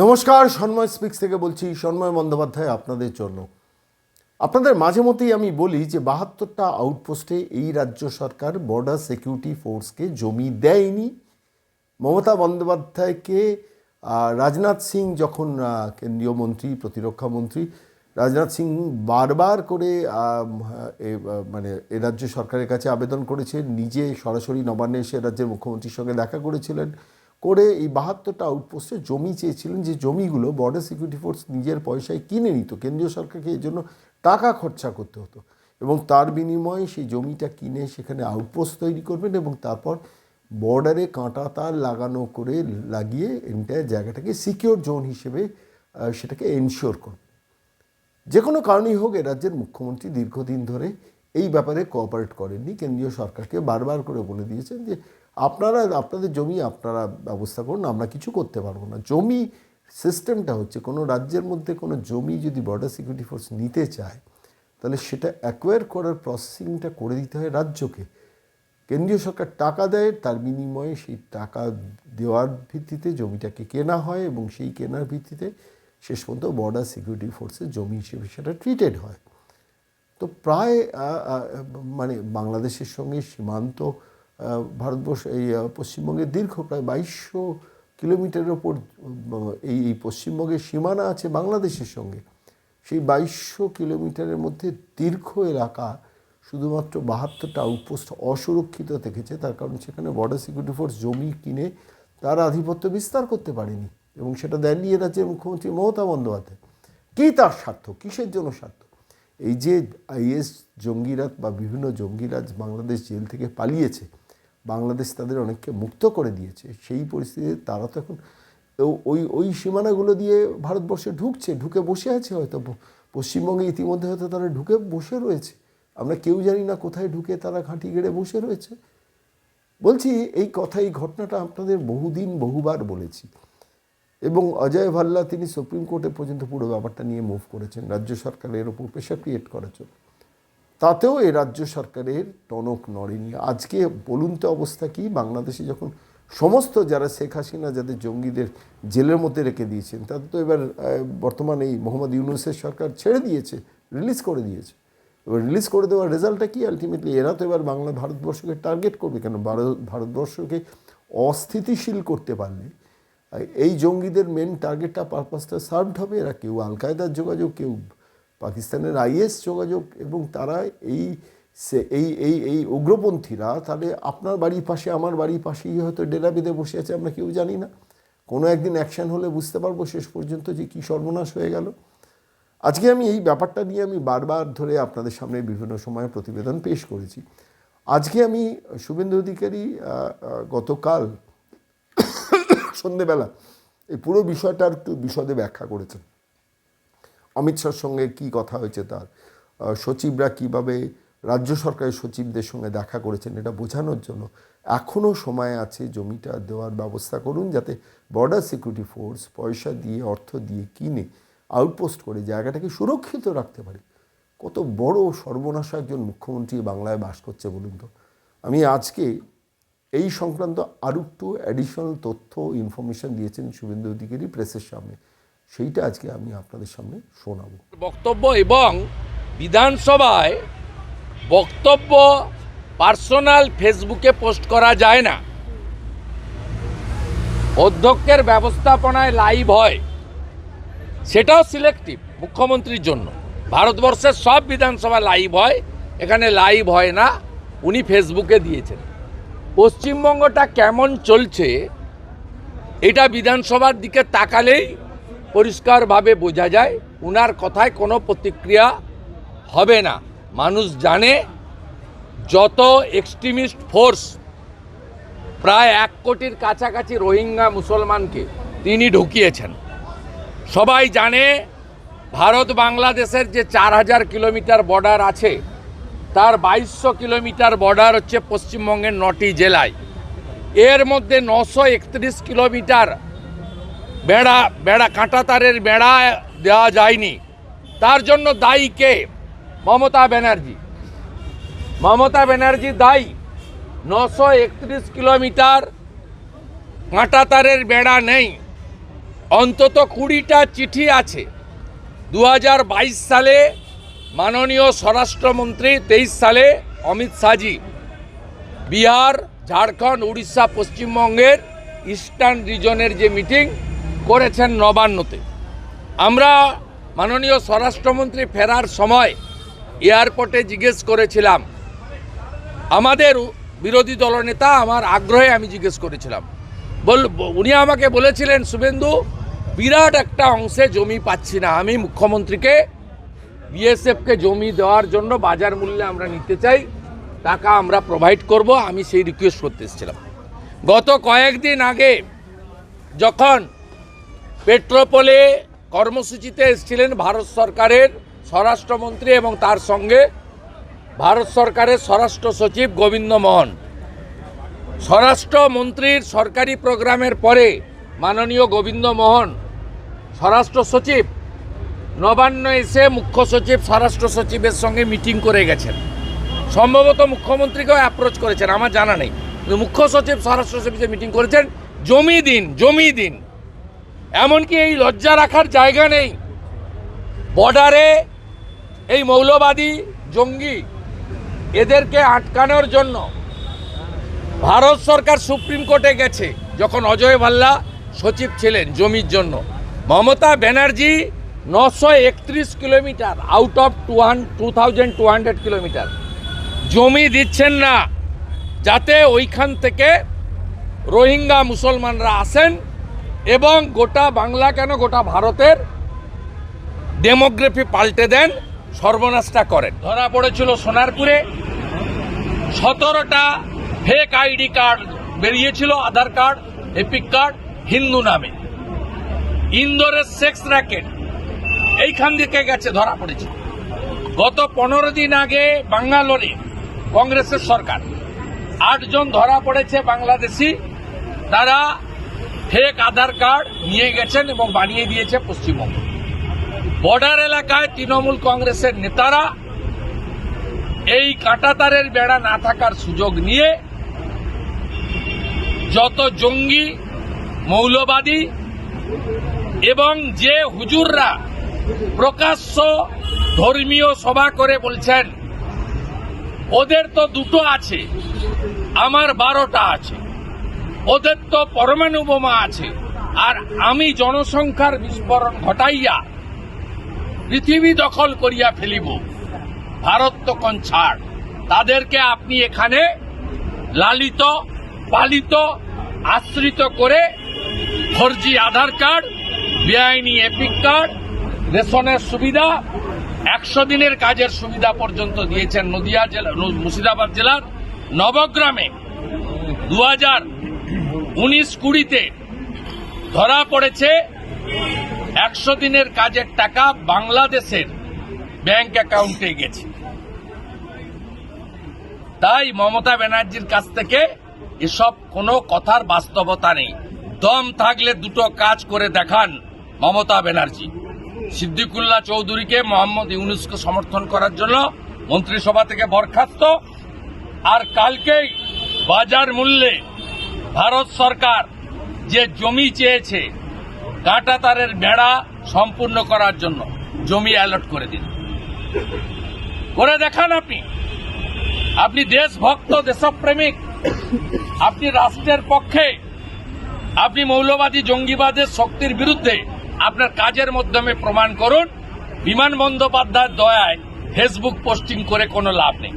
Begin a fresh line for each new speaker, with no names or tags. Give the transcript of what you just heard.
নমস্কার, সন্ময় স্পিক্স থেকে বলছি, সন্ময় বন্দ্যোপাধ্যায় আপনাদের জন্য। আপনাদের মাঝে মধ্যেই আমি বলি যে, বাহাত্তরটা আউটপোস্টে এই রাজ্য সরকার বর্ডার সিকিউরিটি ফোর্সকে জমি দেয়নি। মমতা বন্দ্যোপাধ্যায়কে রাজনাথ সিং যখন কেন্দ্রীয় মন্ত্রী, প্রতিরক্ষা মন্ত্রী, রাজনাথ সিং বারবার করে মানে এ রাজ্য সরকারের কাছে আবেদন করেছেন, নিজে সরাসরি নবান্নে এসে রাজ্যের মুখ্যমন্ত্রীর সঙ্গে দেখা করেছিলেন। করে এই বাহাত্তরটা আউটপোস্টে জমি চেয়েছিলেন যে জমিগুলো বর্ডার সিকিউরিটি ফোর্স নিজের পয়সায় কিনে নিত। কেন্দ্রীয় সরকারকে এই জন্য টাকা খরচা করতে হতো এবং তার বিনিময়ে সেই জমিটা কিনে সেখানে আউটপোস্ট তৈরি করবেন এবং তারপর বর্ডারে কাঁটা তার লাগানো করে লাগিয়ে এন্টায়ার জায়গাটাকে সিকিওর জোন হিসেবে সেটাকে এনশিওর করবেন যে কোনো কারণেই হোক এ রাজ্যের মুখ্যমন্ত্রী দীর্ঘদিন ধরে এই ব্যাপারে কোঅপারেট করেননি। কেন্দ্রীয় সরকারকে বারবার করে বলে দিয়েছেন যে, আপনারা, আপনাদের জমি, আপনারা ব্যবস্থা করুন, আমরা কিছু করতে পারব না। জমি সিস্টেমটা হচ্ছে, কোনো রাজ্যের মধ্যে কোনো জমি যদি বর্ডার সিকিউরিটি ফোর্স নিতে চায়, তাহলে সেটা অ্যাকোয়ার করার প্রসেসিংটা করে দিতে হয় রাজ্যকে। কেন্দ্রীয় সরকার টাকা দেয়, তার বিনিময়ে সেই টাকা দেওয়ার ভিত্তিতে জমিটাকে কেনা হয় এবং সেই কেনার ভিত্তিতে শেষ পর্যন্ত বর্ডার সিকিউরিটি ফোর্সের জমি হিসেবে সেটা ট্রিটেড হয়। তো প্রায় মানে বাংলাদেশের সঙ্গে সীমান্ত ভারতবর্ষ, এই পশ্চিমবঙ্গের দীর্ঘ প্রায় বাইশশো কিলোমিটারের ওপর এই এই পশ্চিমবঙ্গের সীমানা আছে বাংলাদেশের সঙ্গে। সেই বাইশশো কিলোমিটারের মধ্যে দীর্ঘ এলাকা শুধুমাত্র বাহাত্তরটা আউটপোস্ট অসুরক্ষিত থেকেছে। তার কারণ সেখানে বর্ডার সিকিউরিটি ফোর্স জমি কিনে তার আধিপত্য বিস্তার করতে পারেনি এবং সেটা দেননি এ রাজ্যের মুখ্যমন্ত্রী মমতা বন্দ্যোপাধ্যায়। কী তার স্বার্থ? কিসের জন্য স্বার্থ? এই যে আইএস জঙ্গিরাত বা বিভিন্ন জঙ্গিরাজ বাংলাদেশ জেল থেকে পালিয়েছে, বাংলাদেশ তাদের অনেককে মুক্ত করে দিয়েছে, সেই পরিস্থিতিতে তারা তো এখন ওই ওই সীমানাগুলো দিয়ে ভারতবর্ষে ঢুকছে, ঢুকে বসে আছে হয়তো পশ্চিমবঙ্গে ইতিমধ্যে হয়তো তারা ঢুকে বসে রয়েছে। আমরা কেউ জানি না কোথায় ঢুকে তারা ঘাঁটি গেড়ে বসে রয়েছে। বলছি, এই কথা, এই ঘটনাটা আপনাদের বহুদিন বহুবার বলেছি। এবং অজয় ভাল্লা তিনি সুপ্রিম কোর্টে পর্যন্ত পুরো ব্যাপারটা নিয়ে মুভ করেছেন, রাজ্য সরকারের ওপর প্রেশার ক্রিয়েট করার তাতেও এই রাজ্য সরকারের টনক নড়েনি। আজকে বলুন তো অবস্থা কি? বাংলাদেশে যখন সমস্ত যারা শেখ হাসিনা, যাদের জঙ্গিদের জেলের মধ্যে রেখে দিয়েছেন, তাদের তো এবার বর্তমান এই মোহাম্মদ ইউনুসের সরকার ছেড়ে দিয়েছে রিলিজ করে দিয়েছে। এবার রিলিজ করে দেওয়ার রেজাল্টটা কি? আলটিমেটলি এরা তো এবার বাংলা ভারতবর্ষকে টার্গেট করবে কেন? ভারত ভারতবর্ষকে অস্থিতিশীল করতে পারলে এই জঙ্গিদের মেন টার্গেটটা পারপাসটা সার্ভড হবে এরা কেউ আল কায়দার যোগাযোগ, কেউ পাকিস্তানের আইএস যোগাযোগ এবং তারা এই সে, এই এই এই উগ্রপন্থীরা তাহলে আপনার বাড়ির পাশে, আমার বাড়ির পাশেই হয়তো ডেরা বেঁধে বসে আছে, আমরা কেউ জানি না। কোনো একদিন অ্যাকশন হলে বুঝতে পারব শেষ পর্যন্ত যে কী সর্বনাশ হয়ে গেল। আজকে আমি এই ব্যাপারটা নিয়ে আমি বারবার ধরে আপনাদের সামনে বিভিন্ন সময়ে প্রতিবেদন পেশ করেছি। আজকে আমি শুভেন্দু অধিকারী গতকাল সন্ধেবেলা এই পুরো বিষয়টার একটু বিশদে ব্যাখ্যা করেছেন। অমিত শাহর সঙ্গে কি কথা হয়েছে তার? সচিবরা কীভাবে রাজ্য সরকারের সচিবদের সঙ্গে দেখা করেছেন এটা বোঝানোর জন্য এখনও সময় আছে জমিটা দেওয়ার ব্যবস্থা করুন যাতে বর্ডার সিকিউরিটি ফোর্স পয়সা দিয়ে, অর্থ দিয়ে কিনে আউটপোস্ট করে জায়গাটাকে সুরক্ষিত রাখতে পারে। কত বড় সর্বনাশা একজন মুখ্যমন্ত্রী বাংলায় বাস করছে বলুন তো। আমি আজকে এই সংক্রান্ত আরও একটু অ্যাডিশনাল তথ্য ইনফরমেশন দিয়েছেন শুভেন্দু অধিকারী প্রেসের সামনে। সেইটা আজকে আমি আপনাদের সামনে শোনাবো।
বক্তব্য এবং বিধানসভায় বক্তব্য পার্সোনাল ফেসবুকে পোস্ট করা যায় না। অধ্যক্ষের ব্যবস্থাপনায় লাইভ হয়, সেটাও সিলেক্টিভ মুখ্যমন্ত্রীর জন্য। ভারতবর্ষের সব বিধানসভা লাইভ হয়, এখানে লাইভ হয় না, উনি ফেসবুকে দিয়েছেন। পশ্চিমবঙ্গটা কেমন চলছে, এটা বিধানসভার দিকে তাকালেই পরিষ্কারভাবে বোঝা যায়। উনার কথায় কোনো প্রতিক্রিয়া হবে না। মানুষ জানে, যত এক্সট্রিমিস্ট ফোর্স প্রায় এক কোটির কাছাকাছি রোহিঙ্গা মুসলমানকে তিনি ঢুকিয়েছেন। সবাই জানে ভারত বাংলাদেশের যে চার হাজার কিলোমিটার বর্ডার আছে তার বাইশশো কিলোমিটার বর্ডার হচ্ছে পশ্চিমবঙ্গের নটি জেলায়। এর মধ্যে নশো একত্রিশ কিলোমিটার বেড়া বেড়া, কাঁটাতারের বেড়া দেওয়া যায়নি। তার জন্য দায়ী কে? মমতা ব্যানার্জি। মমতা ব্যানার্জি দায়ী। নশো একত্রিশ কিলোমিটার কাঁটাতারের বেড়া নেই। অন্তত কুড়িটা চিঠি আছে। দু হাজার বাইশ সালে মাননীয় স্বরাষ্ট্রমন্ত্রী তেইশ সালে অমিত শাহজি, বিহার, ঝাড়খণ্ড, উড়িষ্যা, পশ্চিমবঙ্গের ইস্টার্ন রিজনের যে মিটিং করেছেন নবান্নতে। আমরা মাননীয় স্বরাষ্ট্রমন্ত্রী ফেরার সময় এয়ারপোর্টে জিজ্ঞেস করেছিলাম। আমাদের বিরোধী দলনেতা আমার আগ্রহে আমি জিজ্ঞেস করেছিলাম। বল উনি আমাকে বলেছিলেন, শুভেন্দু, বিরাট একটা অংশে জমি পাচ্ছি না। আমি মুখ্যমন্ত্রীকে বিএসএফকে জমি দেওয়ার জন্য বাজার মূল্যে আমরা নিতে চাই, টাকা আমরা প্রোভাইড করব, আমি সেই রিকোয়েস্ট করতে এসেছিলাম। গত কয়েকদিন আগে যখন পেট্রোপোলে কর্মসূচিতে এসেছিলেন ভারত সরকারের স্বরাষ্ট্রমন্ত্রী এবং তার সঙ্গে ভারত সরকারের স্বরাষ্ট্র সচিব গোবিন্দ মোহন। স্বরাষ্ট্রমন্ত্রীর সরকারি প্রোগ্রামের পরে মাননীয় গোবিন্দ মোহন, স্বরাষ্ট্র সচিব নবান্ন এসে মুখ্য সচিব, স্বরাষ্ট্র সচিবের সঙ্গে মিটিং করে গেছেন। সম্ভবত মুখ্যমন্ত্রীকেও অ্যাপ্রোচ করেছেন, আমার জানা নেই। কিন্তু মুখ্য সচিব, স্বরাষ্ট্র সচিব মিটিং করেছেন, জমি দিন জমি দিন। এমনকি এই লজ্জা রাখার জায়গা নেই। বর্ডারে এই মৌলবাদী জঙ্গি এদেরকে আটকানোর জন্য ভারত সরকার সুপ্রিম কোর্টে গেছে, যখন অজয় ভাল্লা সচিব ছিলেন জমির জন্য। মমতা ব্যানার্জি নশো একত্রিশ kilometre out of two two thousand two hundred kilometre. জমি দিচ্ছেন না, যাতে ওইখান থেকে রোহিঙ্গা মুসলমানরা আসেন এবং গোটা বাংলা কেন গোটা ভারতের ডেমোগ্রাফি পাল্টে দেন, সর্বনাশটা করেন। ধরা পড়েছিল সোনারপুরে, সতেরোটা ফেক আইডি কার্ড বেরিয়েছিল, Aadhaar card EPIC card Hindu নামে। ইন্দোরের সেক্স র্যাকেট এইখান থেকে গেছে, ধরা পড়েছে। গত পনেরো দিন আগে বাঙ্গালোরে কংগ্রেসের সরকার। আটজন ধরা পড়েছে বাংলাদেশি। তারা ফেক আধার কার্ড নিয়ে গেছেন এবং বানিয়ে দিয়েছে পশ্চিমবঙ্গ। বর্ডার এলাকায় তৃণমূল কংগ্রেসের নেতারা এই কাঁটাতারের বেড়া না থাকার সুযোগ নিয়ে যত জঙ্গি, মৌলবাদী এবং যে হুজুররা প্রকাশ্য ধর্মীয় সভা করে বলছেন, ওদের তো দুটো আছে, আমার বারোটা আছে। ওদের তো পরমাণু বোমা আছে, আর আমি জনসংখ্যার বিস্ফোরণ ঘটাইয়া পৃথিবী দখল করিয়া ফেলিব। ভারত তখন ছাড়। তাদেরকে আপনি এখানে লালিত, পালিত, আশ্রিত করে ফোরজি আধার কার্ড, বেআইনি এপিক কার্ড রেশনের সুবিধা, একশো দিনের কাজের সুবিধা পর্যন্ত দিয়েছেন নদিয়া জেলা মুর্শিদাবাদ জেলার নবগ্রামে। দু হাজার উনিশ কুড়িতে ধরা পড়েছে একশো দিনের কাজের টাকা বাংলাদেশের ব্যাংক অ্যাকাউন্টে গেছে। তাই মমতা ব্যানার্জির কাছ থেকে এসব কোনো কথার বাস্তবতা নেই। দম থাকলে দুটো কাজ করে দেখান মমতা ব্যানার্জি। সিদ্দিকুল্লাহ চৌধুরীকে মোহাম্মদ ইউনুসকে সমর্থন করার জন্য মন্ত্রিসভা থেকে বরখাস্ত। আর কালকেই বাজার মূল্যে ভারত সরকার যে জমি চেয়েছে, কাঁটা তারের বেড়া সম্পূর্ণ করার জন্য জমি অ্যালট করে দিন করে দেখান আপনি। আপনি দেশভক্ত, দেশপ্রেমিক, আপনি রাষ্ট্রের পক্ষে, আপনি মৌলবাদী, জঙ্গিবাদের শক্তির বিরুদ্ধে আপনার কাজের মাধ্যমে প্রমাণ করুন। বিমান বন্দ্যোপাধ্যায়ের দয়ায় ফেসবুক পোস্টিং করে কোনো লাভ নেই।